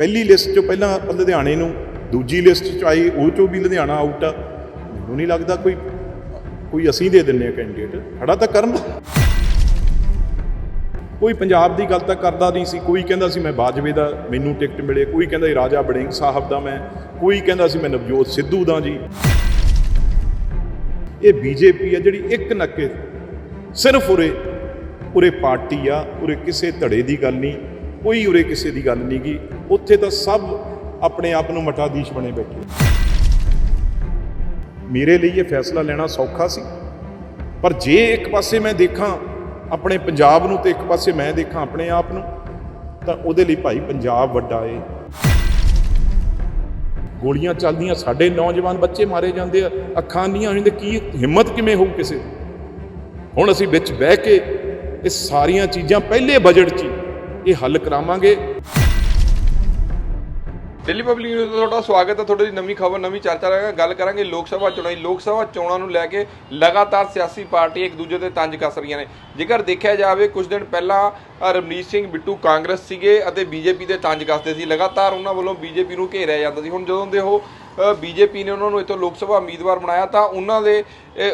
ਪਹਿਲੀ ਲਿਸਟ 'ਚੋਂ ਪਹਿਲਾਂ ਲੁਧਿਆਣੇ ਨੂੰ, ਦੂਜੀ ਲਿਸਟ 'ਚ ਆਈ ਉਹ 'ਚੋਂ ਵੀ ਲੁਧਿਆਣਾ ਆਊਟ ਆ। ਮੈਨੂੰ ਨਹੀਂ ਲੱਗਦਾ ਕੋਈ ਕੋਈ ਅਸੀਂ ਦੇ ਦਿੰਨੇ ਆ ਕੈਂਡੀਡੇਟ ਖੜਾ ਤਾਂ ਕਰਨ। ਕੋਈ ਪੰਜਾਬ ਦੀ ਗੱਲ ਤਾਂ ਕਰਦਾ ਨਹੀਂ ਸੀ। ਕੋਈ ਕਹਿੰਦਾ ਸੀ ਮੈਂ ਬਾਜਵੇ ਦਾ, ਮੈਨੂੰ ਟਿਕਟ ਮਿਲੇ। ਕੋਈ ਕਹਿੰਦਾ ਸੀ ਰਾਜਾ ਬੜਿੰਗ ਸਾਹਿਬ ਦਾ ਮੈਂ। ਕੋਈ ਕਹਿੰਦਾ ਸੀ ਮੈਂ ਨਵਜੋਤ ਸਿੱਧੂ ਦਾ ਜੀ। ਇਹ ਬੀਜੇਪੀ ਆ ਜਿਹੜੀ ਇੱਕ ਨੱਕੇ, ਸਿਰਫ ਉਰੇ ਉਰੇ ਪਾਰਟੀ ਆ, ਉਰੇ ਕਿਸੇ ਧੜੇ ਦੀ ਗੱਲ ਨਹੀਂ। ਕੋਈ ਉਰੇ ਕਿਸੇ ਦੀ ਗੱਲ ਨਹੀਂ ਗੀ। ਉੱਥੇ ਤਾਂ ਸਭ ਆਪਣੇ ਆਪ ਨੂੰ ਮਠਾਧੀਸ਼ ਬਣੇ ਬੈਠੇ ਮੇਰੇ ਲਈ ਇਹ ਫੈਸਲਾ ਲੈਣਾ ਸੌਖਾ ਸੀ। ਪਰ ਜੇ ਇੱਕ ਪਾਸੇ ਮੈਂ ਦੇਖਾਂ ਆਪਣੇ ਪੰਜਾਬ ਨੂੰ ਤੇ ਇੱਕ ਪਾਸੇ ਮੈਂ ਦੇਖਾਂ ਆਪਣੇ ਆਪ ਨੂੰ, ਤਾਂ ਉਹਦੇ ਲਈ ਭਾਈ ਪੰਜਾਬ ਵੱਡਾ ਏ। ਗੋਲੀਆਂ ਚੱਲਦੀਆਂ, ਸਾਡੇ ਨੌਜਵਾਨ ਬੱਚੇ ਮਾਰੇ ਜਾਂਦੇ ਆ, ਅੱਖਾਂ ਨਹੀਂ ਹੋਈਆਂ ਤੇ ਕੀ ਹਿੰਮਤ ਕਿਵੇਂ ਹੋਊ ਕਿਸੇ ਹੁਣ ਅਸੀਂ ਵਿੱਚ ਬਹਿ ਕੇ ਇਹ ਸਾਰੀਆਂ ਚੀਜ਼ਾਂ, ਪਹਿਲੇ ਬਜਟ 'ਚ ਇਹ ਹੱਲ ਕਰਾਵਾਂਗੇ। ਦਿੱਲੀ ਪਬਲਿਕ ਨਿਊਜ਼ ਦਾ ਤੁਹਾਡਾ ਸਵਾਗਤ ਹੈ ਤੁਹਾਡੀ ਨਵੀਂ ਖਬਰ ਨਵੀਂ ਚਰਚਾ ਰਹੇਗਾ ਗੱਲ ਕਰਾਂਗੇ ਲੋਕ ਸਭਾ ਚੋਣਾਂ ਦੀ। ਲੋਕ ਸਭਾ ਚੋਣਾਂ ਨੂੰ ਲੈ ਕੇ ਲਗਾਤਾਰ ਸਿਆਸੀ ਪਾਰਟੀਆਂ ਇੱਕ ਦੂਜੇ ਤੇ ਤੰਜ ਕੱਸ ਰਹੀਆਂ ਨੇ। ਜੇਕਰ ਦੇਖਿਆ ਜਾਵੇ ਕੁਝ ਦਿਨ ਪਹਿਲਾਂ ਅ, ਰਮਨੀਤ ਸਿੰਘ ਬਿੱਟੂ ਕਾਂਗਰਸ ਸੀਗੇ ਅਤੇ ਬੀਜੇਪੀ ਦੇ ਤੰਜ ਕੱਸਦੇ ਸੀ। ਲਗਾਤਾਰ ਉਹਨਾਂ ਵੱਲੋਂ ਬੀਜੇਪੀ ਨੂੰ ਘੇਰਿਆ ਜਾਂਦਾ ਸੀ। ਹੁਣ ਜਦੋਂ ਦੇ ਉਹ ਬੀਜੇਪੀ ਨੇ ਉਹਨਾਂ ਨੂੰ ਇੱਥੋਂ ਲੋਕ ਸਭਾ ਉਮੀਦਵਾਰ ਬਣਾਇਆ ਤਾਂ ਉਹਨਾਂ ਦੇ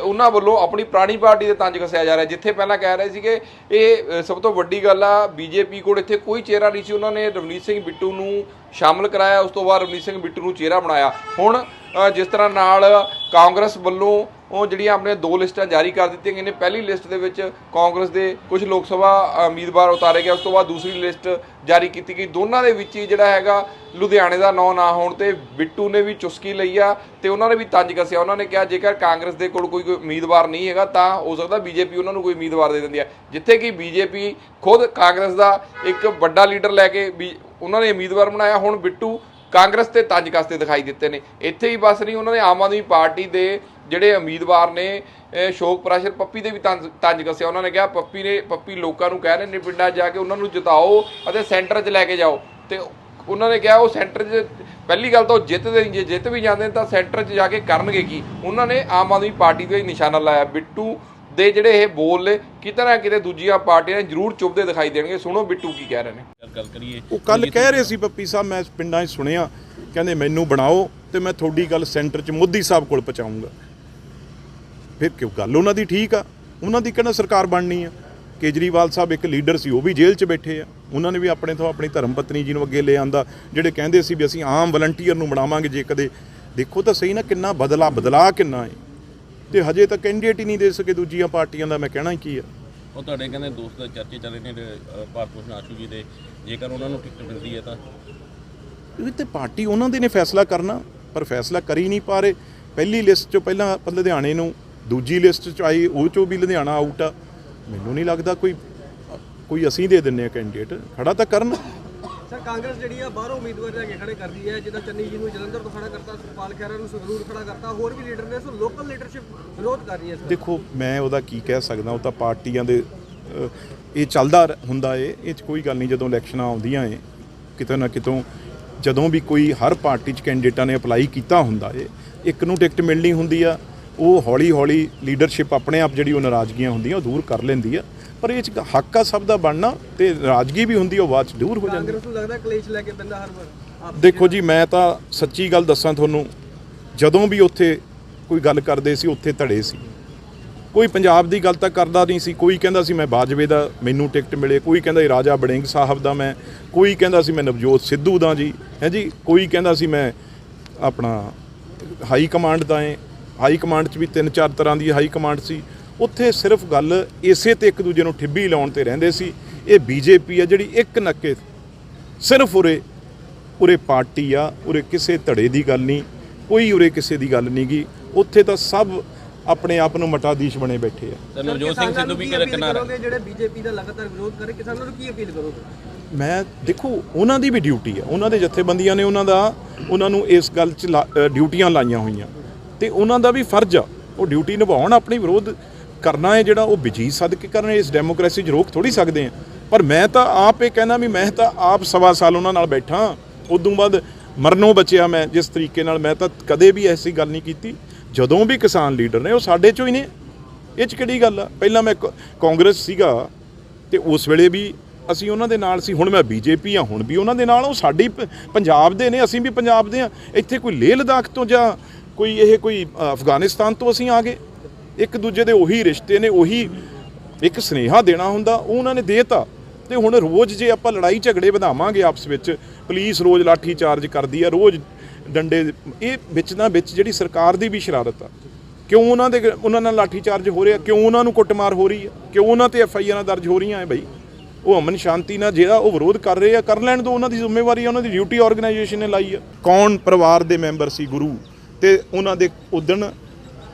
ਉਹਨਾਂ ਵੱਲੋਂ ਆਪਣੀ ਪੁਰਾਣੀ ਪਾਰਟੀ ਦੇ ਤੰਜ ਕੱਸਿਆ ਜਾ ਰਿਹਾ ਜਿੱਥੇ ਪਹਿਲਾਂ ਕਹਿ ਰਹੇ ਸੀਗੇ, ਇਹ ਸਭ ਤੋਂ ਵੱਡੀ ਗੱਲ ਆ, ਬੀਜੇਪੀ ਕੋਲ ਇੱਥੇ ਕੋਈ ਚਿਹਰਾ ਨਹੀਂ ਸੀ, ਉਹਨਾਂ ਨੇ ਰਵਨੀਤ ਸਿੰਘ ਬਿੱਟੂ ਨੂੰ ਸ਼ਾਮਲ ਕਰਾਇਆ, ਉਸ ਤੋਂ ਬਾਅਦ ਰਵਨੀਤ ਸਿੰਘ ਬਿੱਟੂ ਨੂੰ ਚਿਹਰਾ ਬਣਾਇਆ। ਹੁਣ ਜਿਸ ਤਰ੍ਹਾਂ ਨਾਲ ਕਾਂਗਰਸ ਵੱਲੋਂ ਉਹ ਜਿਹੜੀਆਂ ਆਪਣੇ ਦੋ ਲਿਸਟਾਂ ਜਾਰੀ ਕਰ ਦਿੱਤੀਆਂ ਗਈਆਂ ਨੇ। ਪਹਿਲੀ ਲਿਸਟ ਦੇ ਵਿੱਚ ਕਾਂਗਰਸ ਦੇ ਕੁਝ ਲੋਕ ਸਭਾ ਉਮੀਦਵਾਰ ਉਤਾਰੇ ਗਏ। ਉਸ ਤੋਂ ਬਾਅਦ ਦੂਸਰੀ ਲਿਸਟ ਜਾਰੀ ਕੀਤੀ ਗਈ। ਦੋਨਾਂ ਦੇ ਵਿੱਚ ਹੀ ਜਿਹੜਾ ਹੈਗਾ, ਲੁਧਿਆਣੇ ਦਾ ਨਾਂ ਨਾ ਹੋਣ ਤੇ ਬਿੱਟੂ ਨੇ ਵੀ ਚੁਸਕੀ ਲਈ ਆ ਤੇ ਉਹਨਾਂ ਨੇ ਵੀ ਤੰਜ ਕੱਸਿਆ। ਉਹਨਾਂ ਨੇ ਕਿਹਾ, ਜੇਕਰ ਕਾਂਗਰਸ ਦੇ ਕੋਲ ਕੋਈ ਕੋਈ ਉਮੀਦਵਾਰ ਨਹੀਂ ਹੈਗਾ, ਤਾਂ ਹੋ ਸਕਦਾ ਬੀਜੇਪੀ ਉਹਨਾਂ ਨੂੰ ਕੋਈ ਉਮੀਦਵਾਰ ਦੇ ਦਿੰਦੀ ਹੈ ਜਿੱਥੇ ਕਿ ਬੀਜੇਪੀ ਖੁਦ ਕਾਂਗਰਸ ਦਾ ਇੱਕ ਵੱਡਾ ਲੀਡਰ ਲੈ ਕੇ ਵੀ ਉਹਨਾਂ ਨੇ ਉਮੀਦਵਾਰ ਬਣਾਇਆ। ਹੁਣ ਬਿੱਟੂ ਕਾਂਗਰਸ ਤੇ ਤੰਜ ਕੱਸਦੇ ਦਿਖਾਈ ਦਿੱਤੇ ਨੇ। ਇੱਥੇ ਹੀ ਬਸ ਨਹੀਂ, ਉਹਨਾਂ ਨੇ ਆਮ ਆਦਮੀ ਪਾਰਟੀ ਦੇ ਜਿਹੜੇ ਉਮੀਦਵਾਰ ਨੇ ਸ਼ੋਕ ਪ੍ਰੈਸ਼ਰ ਪੱਪੀ ਦੇ ਵੀ ਤੰਜ ਤੰਜ ਕੱਸਿਆ। ਉਹਨਾਂ ਨੇ ਕਿਹਾ ਪੱਪੀ ਨੇ ਪੱਪੀ ਲੋਕਾਂ ਨੂੰ ਕਹਿ ਰਹੇ ਨੇ ਪਿੰਡਾਂ 'ਚ ਜਾ ਕੇ ਉਹਨਾਂ ਨੂੰ ਜਿਤਾਓ ਅਤੇ ਸੈਂਟਰ 'ਚ ਲੈ ਕੇ ਜਾਓ। ਤੇ ਉਹਨਾਂ ਨੇ ਕਿਹਾ ਉਹ ਸੈਂਟਰ 'ਚ ਪਹਿਲੀ ਗੱਲ ਤਾਂ ਉਹ ਜਿੱਤਦੇ ਨਹੀਂ ਜੇ ਜਿੱਤ ਵੀ ਜਾਂਦੇ ਨੇ ਤਾਂ ਸੈਂਟਰ 'ਚ ਜਾ ਕੇ ਕਰਨਗੇ ਕੀ? ਉਹਨਾਂ ਨੇ ਆਮ ਆਦਮੀ ਪਾਰਟੀ ਤੇ ਹੀ ਨਿਸ਼ਾਨਾ ਲਾਇਆ। ਬਿੱਟੂ ਦੇ ਜਿਹੜੇ ਇਹ ਬੋਲ ਨੇ ਕਿਤੇ ਨਾ ਕਿਤੇ ਦੂਜੀਆਂ ਪਾਰਟੀਆਂ ਨੇ ਜ਼ਰੂਰ ਚੁੱਭਦੇ ਦਿਖਾਈ ਦੇਣਗੇ। ਸੁਣੋ ਬਿੱਟੂ ਕੀ ਕਹਿ ਰਹੇ ਨੇ। ਗੱਲ ਗੱਲ ਕਰੀਏ ਉਹ ਕੱਲ ਕਹਿ ਰਹੇ ਸੀ ਪੱਪੀ ਸਾਹਿਬ ਮੈਂ ਪਿੰਡਾਂ 'ਚ ਸੁਣਿਆ। ਕਹਿੰਦੇ ਮੈਨੂੰ ਬਣਾਓ ਤੇ ਮੈਂ ਤੁਹਾਡੀ ਗੱਲ ਸੈਂਟਰ 'ਚ ਮੋਦੀ ਸਾਹਿਬ ਕੋਲ ਪਹੁੰਚਾਊਂਗਾ ਫਿਰ ਕਿਉਂ ਗੱਲ? ਉਹਨਾਂ ਦੀ ਠੀਕ ਆ। ਉਹਨਾਂ ਦੀ ਕਿਹੜਾ ਸਰਕਾਰ ਬਣਨੀ ਆ? ਕੇਜਰੀਵਾਲ ਸਾਹਿਬ ਇੱਕ ਲੀਡਰ ਸੀ ਉਹ ਵੀ ਜੇਲ੍ਹ 'ਚ ਬੈਠੇ ਆ। ਉਹਨਾਂ ਨੇ ਵੀ ਆਪਣੇ ਤੋਂ ਆਪਣੀ ਧਰਮ ਪਤਨੀ ਜੀ ਨੂੰ ਅੱਗੇ ਲੈ ਆਂਦਾ ਜਿਹੜੇ ਕਹਿੰਦੇ ਸੀ ਵੀ ਅਸੀਂ ਆਮ ਵਲੰਟੀਅਰ ਨੂੰ ਬਣਾਵਾਂਗੇ ਜੇ ਕਦੇ। ਦੇਖੋ ਤਾਂ ਸਹੀ ਨਾ ਕਿੰਨਾ ਬਦਲਾ ਬਦਲਾ ਕਿੰਨਾ ਹੈ ਤੇ ਹਜੇ ਤਾਂ ਕੈਂਡੀਡੇਟ ਹੀ ਨਹੀਂ ਦੇ ਸਕੇ ਦੂਜੀਆਂ ਪਾਰਟੀਆਂ ਦਾ ਮੈਂ ਕਹਿਣਾ ਹੀ ਕੀ ਆ। ਉਹ ਤੁਹਾਡੇ ਕਹਿੰਦੇ ਦੋਸਤ ਦਾ ਚਰਚੇ ਚੱਲ ਨੇ ਭਾਰਤ ਭੂਸ਼ਣ ਆਸ਼ੂ ਜੀ ਦੇ। ਜੇਕਰ ਉਹਨਾਂ ਨੂੰ ਟਿਕਟ ਮਿਲਦੀ ਹੈ ਤਾਂ? ਇਹ ਤੇ ਪਾਰਟੀ ਉਹਨਾਂ ਦੇ ਨੇ ਫੈਸਲਾ ਕਰਨਾ ਪਰ ਫੈਸਲਾ ਕਰ ਹੀ ਨਹੀਂ ਪਾ ਰਹੇ। ਪਹਿਲੀ ਲਿਸਟ 'ਚੋਂ ਪਹਿਲਾਂ ਲੁਧਿਆਣੇ ਨੂੰ ਦੂਜੀ ਲਿਸਟ 'ਚ ਆਈ ਉਹ 'ਚੋਂ ਵੀ ਲੁਧਿਆਣਾ ਆਊਟ ਆ। ਮੈਨੂੰ ਨਹੀਂ ਲੱਗਦਾ ਕੋਈ ਕੋਈ ਅਸੀਂ ਦੇ ਦਿੰਨੇ ਆ ਕੈਂਡੀਡੇਟ ਖੜਾ ਤਾਂ ਕਰਨ। ਸਰ ਕਾਂਗਰਸ ਜਿਹੜੀ ਆ ਬਾਹਰੋਂ ਉਮੀਦਵਾਰ ਲੈ ਕੇ ਖੜੇ ਕਰਦੀ ਹੈ। ਜਿੱਦਾਂ ਚੰਨੀ ਜੀ ਨੂੰ ਜਲੰਧਰ ਤੋਂ ਖੜਾ ਕਰਤਾ ਸੁਖਪਾਲ ਖਹਿਰਾ ਨੂੰ ਸੰਗਰੂਰ ਖੜਾ ਕਰਤਾ ਹੋਰ ਵੀ ਲੀਡਰ ਨੇ। ਸੋ ਲੋਕਲ ਲੀਡਰਸ਼ਿਪ ਵਿਰੋਧ ਕਰ ਰਹੀ ਹੈ ਸਰ। ਦੇਖੋ ਮੈਂ ਉਹਦਾ ਕੀ ਕਹਿ ਸਕਦਾ ਉਹ ਤਾਂ ਪਾਰਟੀਆਂ ਦੇ ਇਹ ਚੱਲਦਾ ਹੁੰਦਾ ਏ। ਇਹ 'ਚ ਕੋਈ ਗੱਲ ਨਹੀਂ ਜਦੋਂ ਇਲੈਕਸ਼ਨਾਂ ਆਉਂਦੀਆਂ ਏ ਕਿਤੇ ਨਾ ਕਿਤੋਂ ਜਦੋਂ ਵੀ ਕੋਈ ਹਰ ਪਾਰਟੀ 'ਚ ਕੈਂਡੀਡੇਟਾਂ ਨੇ ਅਪਲਾਈ ਕੀਤਾ ਹੁੰਦਾ ਏ ਇੱਕ ਨੂੰ ਟਿਕਟ ਮਿਲਣੀ ਹੁੰਦੀ ਆ ਉਹ ਹੌਲੀ ਹੌਲੀ ਲੀਡਰਸ਼ਿਪ ਆਪਣੇ ਆਪ ਜਿਹੜੀ ਉਹ ਨਾਰਾਜ਼ਗੀਆਂ ਹੁੰਦੀਆਂ ਉਹ ਦੂਰ ਕਰ ਲੈਂਦੀ ਆ। ਪਰ ਇਹ 'ਚ ਹੱਕ ਆ ਸਭ ਦਾ ਬਣਨਾ ਤੇ ਨਾਰਾਜ਼ਗੀ ਵੀ ਹੁੰਦੀ ਉਹ ਬਾਅਦ 'ਚ ਦੂਰ ਹੋ ਜਾਂਦੀ ਕਾਂਗਰਸ ਨੂੰ ਲੱਗਦਾ ਕਲੇਸ਼ ਲੈ ਕੇ ਬੰਦਾ ਹਰ ਵਾਰ ਦੇਖੋ ਜੀ ਮੈਂ ਤਾਂ ਸੱਚੀ ਗੱਲ ਦੱਸਾਂ ਤੁਹਾਨੂੰ ਜਦੋਂ ਵੀ ਉੱਥੇ ਕੋਈ ਗੱਲ ਕਰਦੇ ਸੀ ਉੱਥੇ ਧੜੇ ਸੀ। ਕੋਈ ਪੰਜਾਬ ਦੀ ਗੱਲ ਤਾਂ ਕਰਦਾ ਨਹੀਂ ਸੀ ਕੋਈ ਕਹਿੰਦਾ ਸੀ ਮੈਂ ਬਾਜਵੇ ਦਾ ਮੈਨੂੰ ਟਿਕਟ ਮਿਲੇ ਕੋਈ ਕਹਿੰਦਾ ਸੀ ਰਾਜਾ ਬੜਿੰਗ ਸਾਹਿਬ ਦਾ ਮੈਂ ਕੋਈ ਕਹਿੰਦਾ ਸੀ ਮੈਂ ਨਵਜੋਤ ਸਿੱਧੂ ਦਾ ਜੀ ਹੈ ਜੀ ਕੋਈ ਕਹਿੰਦਾ ਸੀ ਮੈਂ ਆਪਣਾ ਹਾਈ ਕਮਾਂਡ ਦਾ ਏ ਹਾਈ ਕਮਾਂਡ 'ਚ ਵੀ ਤਿੰਨ ਚਾਰ ਤਰ੍ਹਾਂ ਦੀ ਹਾਈ ਕਮਾਂਡ ਸੀ। ਉੱਥੇ ਸਿਰਫ ਗੱਲ ਇਸੇ ਤੇ ਇੱਕ ਦੂਜੇ ਨੂੰ ਠਿੱਬੀ ਲਾਉਣ ਤੇ ਰਹਿੰਦੇ ਸੀ। ਇਹ ਬੀਜੇਪੀ ਆ ਜਿਹੜੀ ਇੱਕ ਨੱਕੇ ਸਿਰਫ ਉਰੇ ਉਰੇ ਪਾਰਟੀ ਆ ਉਰੇ ਕਿਸੇ ਧੜੇ ਦੀ ਗੱਲ ਨਹੀਂ ਕੋਈ ਉਰੇ ਕਿਸੇ ਦੀ ਗੱਲ ਨਹੀਂ ਗੀ। ਉੱਥੇ ਤਾਂ ਸਭ ਆਪਣੇ ਆਪ ਨੂੰ ਮਟਾਧੀਸ਼ ਬਣੇ ਬੈਠੇ ਆ। ਨਵਜੋਤ ਸਿੰਘ ਸਿੱਧੂ ਵੀ ਕਰੋਗੇ? ਜਿਹੜੇ ਬੀਜੇਪੀ ਦਾ ਲਗਾਤਾਰ ਵਿਰੋਧ ਕਰ ਰਹੇ ਕਿਸਾਨਾਂ ਨੂੰ ਕੀ ਅਪੀਲ ਕਰੋਗੇ? ਮੈਂ ਦੇਖੋ ਉਹਨਾਂ ਦੀ ਵੀ ਡਿਊਟੀ ਆ। ਉਹਨਾਂ ਦੇ ਜਥੇਬੰਦੀਆਂ ਨੇ ਉਹਨਾਂ ਦਾ ਉਹਨਾਂ ਨੂੰ ਇਸ ਗੱਲ 'ਚ ਡਿਊਟੀਆਂ ਲਾਈਆਂ ਹੋਈਆਂ। ਤੇ ਉਹਨਾਂ ਦਾ ਵੀ ਫਰਜ਼ ਆ। ਉਹ ਡਿਊਟੀ ਨਿਭਾਉਣ ਆਪਣੀ ਵਿਰੋਧ ਕਰਨਾ ਹੈ ਜਿਹੜਾ ਉਹ ਬਿਜ਼ੀ ਸਦਕੇ ਕਰਨ, ਇਸ ਡੈਮੋਕ੍ਰੇਸੀ 'ਚ ਰੋਕ ਥੋੜੀ ਸਕਦੇ ਆ। ਪਰ ਮੈਂ ਤਾਂ ਆਪ ਇਹ ਕਹਿਣਾ ਵੀ ਮੈਂ ਤਾਂ ਆਪ ਸਵਾ ਸਾਲ ਉਹਨਾਂ ਨਾਲ ਬੈਠਾ ਉਦੋਂ ਬਾਅਦ ਮਰਨੋਂ ਬਚਿਆ ਮੈਂ, ਜਿਸ ਤਰੀਕੇ ਨਾਲ ਮੈਂ ਤਾਂ ਕਦੇ ਵੀ ਐਸੀ ਗੱਲ ਨਹੀਂ ਕੀਤੀ। ਜਦੋਂ ਵੀ ਕਿਸਾਨ ਲੀਡਰ ਨੇ, ਉਹ ਸਾਡੇ ਚੋਂ ਹੀ ਨੇ। ਇਹ 'ਚ ਕਿਹੜੀ ਗੱਲ ਆ? ਪਹਿਲਾਂ ਮੈਂ ਕ- ਕਾਂਗਰਸ ਸੀਗਾ ਤੇ ਉਸ ਵੇਲੇ ਵੀ ਅਸੀਂ ਉਹਨਾਂ ਦੇ ਨਾਲ ਸੀ। ਹੁਣ ਮੈਂ ਬੀਜੇਪੀ ਆ ਹੁਣ ਵੀ ਉਹਨਾਂ ਦੇ ਨਾਲ ਉਹ ਸਾਡੀ ਪ- ਪੰਜਾਬ ਦੇ ਨੇ, ਅਸੀਂ ਵੀ ਪੰਜਾਬ ਦੇ ਆ ਇੱਥੇ ਕੋਈ ਲੇਹ ਲਦਾਖ ਤੋਂ ਜਾਂ ਕੋਈ ਇਹ ਕੋਈ ਅਫਗਾਨਿਸਤਾਨ ਤੋਂ ਅਸੀਂ ਆ ਗਏ। ਇੱਕ ਦੂਜੇ ਦੇ ਉਹੀ ਰਿਸ਼ਤੇ ਨੇ, ਉਹੀ ਇੱਕ ਸਨੇਹਾ ਦੇਣਾ ਹੁੰਦਾ, ਉਹ ਉਹਨਾਂ ਨੇ ਦੇਤਾ। ਤੇ ਹੁਣ ਰੋਜ਼ ਜੇ ਆਪਾਂ ਲੜਾਈ ਝਗੜੇ ਵਧਾਵਾਂਗੇ ਆਪਸ ਵਿੱਚ, ਪੁਲਿਸ ਰੋਜ਼ ਲਾਠੀ ਚਾਰਜ ਕਰਦੀ ਆ, ਰੋਜ਼ ਡੰਡੇ ਇਹ ਵਿੱਚ ਨਾ ਵਿੱਚ ਜਿਹੜੀ ਸਰਕਾਰ ਦੀ ਵੀ ਸ਼ਰਾਰਤ ਆ, ਕਿਉਂ ਉਹਨਾਂ ਦੇ ਉਹਨਾਂ ਨਾਲ ਲਾਠੀ ਚਾਰਜ ਹੋ ਰਿਹਾ, ਕਿਉਂ ਉਹਨਾਂ ਨੂੰ ਕੁੱਟਮਾਰ ਹੋ ਰਹੀ ਹੈ ਕਿਉਂ ਉਹਨਾਂ ਤੇ ਐਫ ਆਈ ਆਰਾਂ ਦਰਜ ਹੋ ਰਹੀਆਂ ਹੈ ਬਈ। ਉਹ ਅਮਨ ਸ਼ਾਂਤੀ ਨਾਲ ਜਿਹੜਾ ਉਹ ਵਿਰੋਧ ਕਰ ਰਹੇ ਆ, ਕਰ ਲੈਣ ਤੋਂ ਉਹਨਾਂ ਦੀ ਜ਼ਿੰਮੇਵਾਰੀ ਆ, ਉਹਨਾਂ ਦੀ ਡਿਊਟੀ ਆਰਗੇਨਾਈਜੇਸ਼ਨ ਨੇ ਲਾਈ ਆ। ਕੌਣ ਪਰਿਵਾਰ ਦੇ ਮੈਂਬਰ ਸੀ ਗੁਰੂ? ਤੇ ਉਹਨਾਂ ਦੇ ਉਦਣ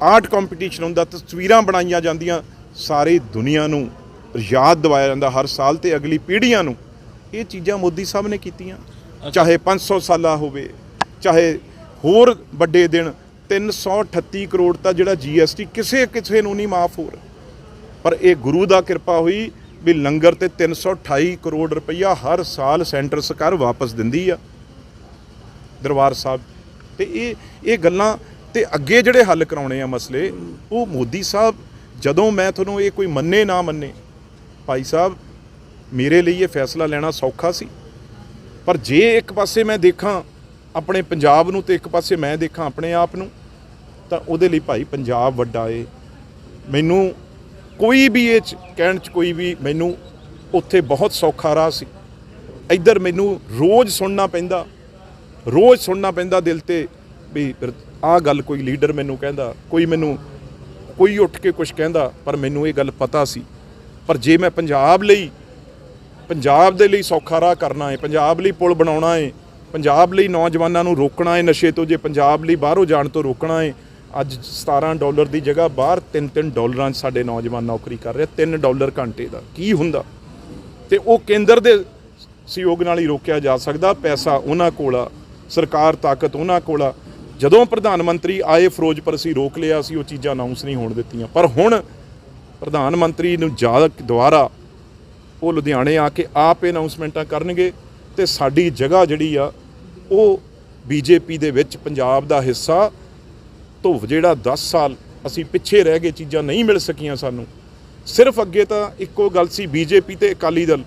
ਆਰਟ ਕੰਪੀਟੀਸ਼ਨ ਹੁੰਦਾ ਤਸਵੀਰਾਂ ਬਣਾਈਆਂ ਜਾਂਦੀਆਂ ਸਾਰੀ ਦੁਨੀਆ ਨੂੰ ਯਾਦ ਦਿਵਾਇਆ ਜਾਂਦਾ ਹਰ ਸਾਲ ਤੇ ਅਗਲੀ ਪੀੜ੍ਹੀਆਂ ਨੂੰ। ਇਹ ਚੀਜ਼ਾਂ ਮੋਦੀ ਸਾਹਿਬ ਨੇ ਕੀਤੀਆਂ। ਚਾਹੇ 500 ਸਾਲਾ ਹੋਵੇ ਚਾਹੇ ਹੋਰ ਵੱਡੇ ਦਿਨ 338 ਕਰੋੜ ਤਾਂ ਜਿਹੜਾ ਜੀਐਸਟੀ ਕਿਸੇ ਕਿਸੇ ਨੂੰ ਨਹੀਂ ਮਾਫ ਹੋ ਰਿਹਾ। ਪਰ ਇਹ ਗੁਰੂ ਦਾ ਕਿਰਪਾ ਹੋਈ ਵੀ ਲੰਗਰ ਤੇ 328 ਕਰੋੜ ਰੁਪਈਆ ਹਰ ਸਾਲ ਸੈਂਟਰ ਸਰਕਾਰ ਵਾਪਸ ਦਿੰਦੀ ਆ। ਦਰਬਾਰ ਸਾਹਿਬ ਤੇ ਇਹ ਇਹ ਗੱਲਾਂ ਤੇ ਅੱਗੇ ਜਿਹੜੇ ਹੱਲ ਕਰਾਉਣੇ ਆ ਮਸਲੇ, ਉਹ ਮੋਦੀ ਸਾਹਿਬ, ਜਦੋਂ ਮੈਂ ਤੁਹਾਨੂੰ ਇਹ ਕੋਈ ਮੰਨੇ ਨਾ ਮੰਨੇ, ਭਾਈ ਸਾਹਿਬ, ਮੇਰੇ ਲਈ ਇਹ ਫੈਸਲਾ ਲੈਣਾ ਸੌਖਾ ਸੀ। ਪਰ ਜੇ ਇੱਕ ਪਾਸੇ ਮੈਂ ਦੇਖਾਂ, ਆਪਣੇ ਪੰਜਾਬ ਨੂੰ ਤੇ ਇੱਕ ਪਾਸੇ ਮੈਂ ਦੇਖਾਂ ਆਪਣੇ ਆਪ ਨੂੰ, ਤਾਂ ਉਹਦੇ ਲਈ ਭਾਈ ਪੰਜਾਬ ਵੱਡਾ ਏ। ਮੈਨੂੰ ਕੋਈ ਵੀ ਇਹ 'ਚ, ਕਹਿਣ ਚ ਕੋਈ ਵੀ ਮੈਨੂੰ ਉੱਥੇ ਬਹੁਤ ਸੌਖਾ ਰਾਹ ਸੀ। ਇੱਧਰ ਮੈਨੂੰ ਰੋਜ਼ ਸੁਣਨਾ ਪੈਂਦਾ ਰੋਜ਼ ਸੁਣਨਾ ਪੈਂਦਾ ਦਿਲ ਤੇ ਵੀ ਆਹ ਗੱਲ ਕੋਈ ਲੀਡਰ ਮੈਨੂੰ ਕਹਿੰਦਾ, ਕੋਈ ਮੈਨੂੰ, ਕੋਈ ਉੱਠ ਕੇ ਕੁਝ ਕਹਿੰਦਾ, ਪਰ ਮੈਨੂੰ ਇਹ ਗੱਲ ਪਤਾ ਸੀ। ਪਰ ਜੇ ਮੈਂ ਪੰਜਾਬ ਲਈ, ਪੰਜਾਬ ਦੇ ਲਈ ਸੌਖਾ ਰਾਹ ਕਰਨਾ ਹੈ ਪੰਜਾਬ ਲਈ ਪੁਲ ਬਣਾਉਣਾ ਹੈ ਪੰਜਾਬ ਲਈ ਨੌਜਵਾਨਾਂ ਨੂੰ ਰੋਕਣਾ ਹੈ ਨਸ਼ੇ ਤੋਂ, ਜੇ ਪੰਜਾਬ ਲਈ ਬਾਹਰੋਂ ਜਾਣ ਤੋਂ ਰੋਕਣਾ ਹੈ ਅੱਜ 17 ਡਾਲਰ ਦੀ ਜਗ੍ਹਾ ਬਾਹਰ 3-3 ਡਾਲਰਾਂ 'ਚ ਸਾਡੇ ਨੌਜਵਾਨ ਨੌਕਰੀ ਕਰ ਰਹੇ 3 ਡਾਲਰ ਘੰਟੇ ਦਾ, ਕੀ ਹੁੰਦਾ? ਤੇ ਉਹ ਕੇਂਦਰ ਦੇ ਸਹਿਯੋਗ ਨਾਲ ਹੀ ਰੋਕਿਆ ਜਾ ਸਕਦਾ, ਪੈਸਾ ਉਹਨਾਂ ਕੋਲ ਆ। ਸਰਕਾਰ ਤਾਕਤ ਉਹਨਾਂ ਕੋਲ ਆ। ਜਦੋਂ ਪ੍ਰਧਾਨ ਮੰਤਰੀ ਆਏ ਫਿਰੋਜ਼ਪੁਰ, ਅਸੀਂ ਰੋਕ ਲਿਆ ਸੀ ਉਹ ਚੀਜ਼ਾਂ ਅਨਾਉਂਸ ਨਹੀਂ ਹੋਣ ਦਿੱਤੀਆਂ। ਪਰ ਹੁਣ ਪ੍ਰਧਾਨ ਮੰਤਰੀ ਨੂੰ ਜਾ ਦੁਆਰਾ ਉਹ ਲੁਧਿਆਣੇ ਆ ਕੇ ਆਪ ਅਨਾਉਂਸਮੈਂਟਾਂ ਕਰਨਗੇ ਤੇ ਸਾਡੀ ਜਗ੍ਹਾ ਜਿਹੜੀ ਆ, ਉਹ ਬੀਜੇਪੀ ਦੇ ਵਿੱਚ ਪੰਜਾਬ ਦਾ ਹਿੱਸਾ, ਧੁਵ ਜਿਹੜਾ 10 ਸਾਲ ਅਸੀਂ ਪਿੱਛੇ ਰਹਿ ਗਏ, ਚੀਜ਼ਾਂ ਨਹੀਂ ਮਿਲ ਸਕੀਆਂ ਸਾਨੂੰ। ਸਿਰਫ ਅੱਗੇ ਤਾਂ ਇੱਕੋ ਗੱਲ ਸੀ, ਬੀਜੇਪੀ ਤੇ ਅਕਾਲੀ ਦਲ।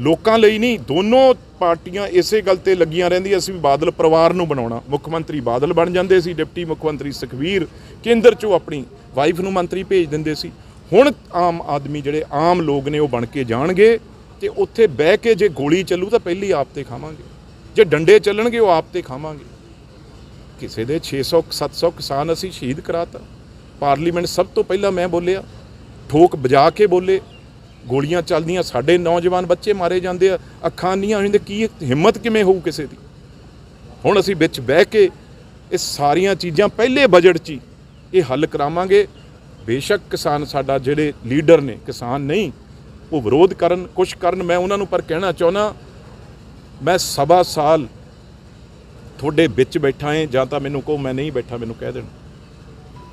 ਲੋਕਾਂ ਲਈ ਨਹੀਂ, ਦੋਨੋਂ ਪਾਰਟੀਆਂ ਇਸੇ ਗੱਲ ਤੇ ਲੱਗੀਆਂ ਰਹਿੰਦੀਆਂ ਸੀ ਵੀ ਬਾਦਲ ਪਰਿਵਾਰ ਨੂੰ ਬਣਾਉਣਾ। ਮੁੱਖ ਮੰਤਰੀ ਬਾਦਲ ਬਣ ਜਾਂਦੇ ਸੀ, ਡਿਪਟੀ ਮੁੱਖ ਮੰਤਰੀ ਸੁਖਵੀਰ ਕੇਂਦਰ ਚੋਂ ਆਪਣੀ ਵਾਈਫ ਨੂੰ ਮੰਤਰੀ ਭੇਜ ਦਿੰਦੇ ਸੀ। ਹੁਣ ਆਮ ਆਦਮੀ ਜਿਹੜੇ ਆਮ ਲੋਕ ਨੇ ਉਹ ਬਣ ਕੇ ਜਾਣਗੇ ਤੇ ਉੱਥੇ ਬਹਿ ਕੇ ਜੇ ਗੋਲੀ ਚੱਲੂ ਤਾਂ ਪਹਿਲੀ ਆਪ ਤੇ ਖਾਵਾਂਗੇ। ਜੇ ਡੰਡੇ ਚੱਲਣਗੇ ਉਹ ਆਪ ਤੇ ਖਾਵਾਂਗੇ। ਕਿਸੇ ਦੇ 600 700 ਕਿਸਾਨ ਅਸੀਂ ਸ਼ਹੀਦ ਕਰਾਤਾ। ਪਾਰਲੀਮੈਂਟ ਸਭ ਤੋਂ ਪਹਿਲਾਂ ਮੈਂ ਬੋਲਿਆ, ਠੋਕ ਵਜਾ ਕੇ ਬੋਲੇ ਗੋਲੀਆਂ ਚੱਲਦੀਆਂ, ਸਾਡੇ ਨੌਜਵਾਨ ਬੱਚੇ ਮਾਰੇ ਜਾਂਦੇ ਆ, ਅੱਖਾਂ ਨਹੀਂ ਆਉਂਦੇ ਕੀ ਹਿੰਮਤ ਕਿਵੇਂ ਹੋਊ ਕਿਸੇ ਦੀ? ਹੁਣ ਅਸੀਂ ਵਿੱਚ ਬਹਿ ਕੇ ਇਹ ਸਾਰੀਆਂ ਚੀਜ਼ਾਂ, ਪਹਿਲੇ ਬਜਟ 'ਚ ਹੀ ਇਹ ਹੱਲ ਕਰਾਵਾਂਗੇ। ਬੇਸ਼ੱਕ ਕਿਸਾਨ ਸਾਡਾ ਜਿਹੜੇ ਲੀਡਰ ਨੇ, ਕਿਸਾਨ ਨਹੀਂ, ਉਹ ਵਿਰੋਧ ਕਰਨ, ਕੁਛ ਕਰਨ, ਮੈਂ ਉਹਨਾਂ ਨੂੰ ਪਰ ਕਹਿਣਾ ਚਾਹੁੰਦਾ, ਮੈਂ ਸਵਾ ਸਾਲ ਤੁਹਾਡੇ ਵਿੱਚ ਬੈਠਾ ਹਾਂ ਜਾਂ ਤਾਂ ਮੈਨੂੰ ਕਹੋ, ਮੈਂ ਨਹੀਂ ਬੈਠਾ, ਮੈਨੂੰ ਕਹਿ ਦੇਣ।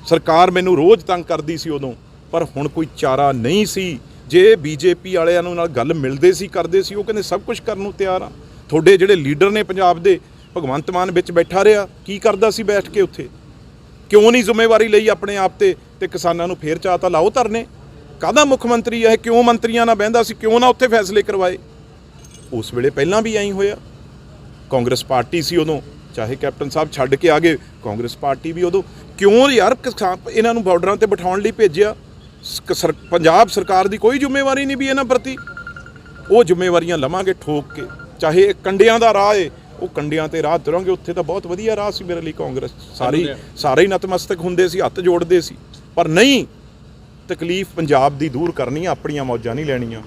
ਸਰਕਾਰ ਮੈਨੂੰ ਰੋਜ਼ ਤੰਗ ਕਰਦੀ ਸੀ ਉਦੋਂ, ਪਰ ਹੁਣ ਕੋਈ ਚਾਰਾ ਨਹੀਂ ਸੀ। ਜੇ ਬੀਜੇਪੀ ਵਾਲਿਆਂ ਨੂੰ ਨਾਲ ਗੱਲ ਮਿਲਦੇ ਸੀ, ਕਰਦੇ ਸੀ, ਉਹ ਕਹਿੰਦੇ ਸਭ ਕੁਝ ਕਰਨ ਨੂੰ ਤਿਆਰ ਆ। ਤੁਹਾਡੇ ਜਿਹੜੇ ਲੀਡਰ ਨੇ ਪੰਜਾਬ ਦੇ, ਭਗਵੰਤ ਮਾਨ ਵਿੱਚ ਬੈਠਾ ਰਿਹਾ, ਕੀ ਕਰਦਾ ਸੀ ਬੈਠ ਕੇ ਉੱਥੇ? ਕਿਉਂ ਨਹੀਂ ਜ਼ਿੰਮੇਵਾਰੀ ਲਈ ਆਪਣੇ ਆਪ ਤੇ ਤੇ ਕਿਸਾਨਾਂ ਨੂੰ ਫੇਰ ਚਾਹ ਤਾਂ ਲਾਓ ਧਰਨੇ? ਕਾਹਦਾ ਮੁੱਖ ਮੰਤਰੀ ਹੈ ਕਿਉਂ ਮੰਤਰੀਆਂ ਨਾਲ ਬਹਿੰਦਾ ਸੀ? ਕਿਉਂ ਨਾ ਉੱਥੇ ਫੈਸਲੇ ਕਰਵਾਏ? ਉਸ ਵੇਲੇ ਪਹਿਲਾਂ ਵੀ ਐਂ ਹੋਇਆ। ਕਾਂਗਰਸ ਪਾਰਟੀ ਸੀ ਉਦੋਂ, ਚਾਹੇ ਕੈਪਟਨ ਸਾਹਿਬ ਛੱਡ ਕੇ ਆ ਗਏ, ਕਾਂਗਰਸ ਪਾਰਟੀ ਵੀ ਉਦੋਂ। ਕਿਉਂ ਯਾਰ ਕਿਸਾਨ ਇਹਨਾਂ ਨੂੰ ਬਾਰਡਰਾਂ ਤੇ ਬਿਠਾਉਣ ਲਈ ਭੇਜਿਆ? ਪੰਜਾਬ ਸਰਕਾਰ ਦੀ ਕੋਈ ਜ਼ਿੰਮੇਵਾਰੀ ਨਹੀਂ ਵੀ ਇਹਨਾਂ ਪ੍ਰਤੀ। ਉਹ ਜ਼ਿੰਮੇਵਾਰੀਆਂ ਲਵਾਂਗੇ ਠੋਕ ਕੇ। ਚਾਹੇ ਇਹ ਕੰਡਿਆਂ ਦਾ ਰਾਹ ਏ ਉਹ ਕੰਡਿਆਂ ਤੇ ਰਾਹ ਤੁਰਾਂਗੇ। ਉੱਥੇ ਤਾਂ ਬਹੁਤ ਵਧੀਆ ਰਾਹ ਸੀ ਮੇਰੇ ਲਈ ਕਾਂਗਰਸ। ਸਾਰੇ ਸਾਰੇ ਹੀ ਨਤਮਸਤਕ ਹੁੰਦੇ ਸੀ ਹੱਥ ਜੋੜਦੇ ਸੀ। ਪਰ ਨਹੀਂ ਤਕਲੀਫ ਪੰਜਾਬ ਦੀ ਦੂਰ ਕਰਨੀ ਆ ਆਪਣੀਆਂ ਮੌਜਾਂ ਨਹੀਂ ਲੈਣੀਆਂ।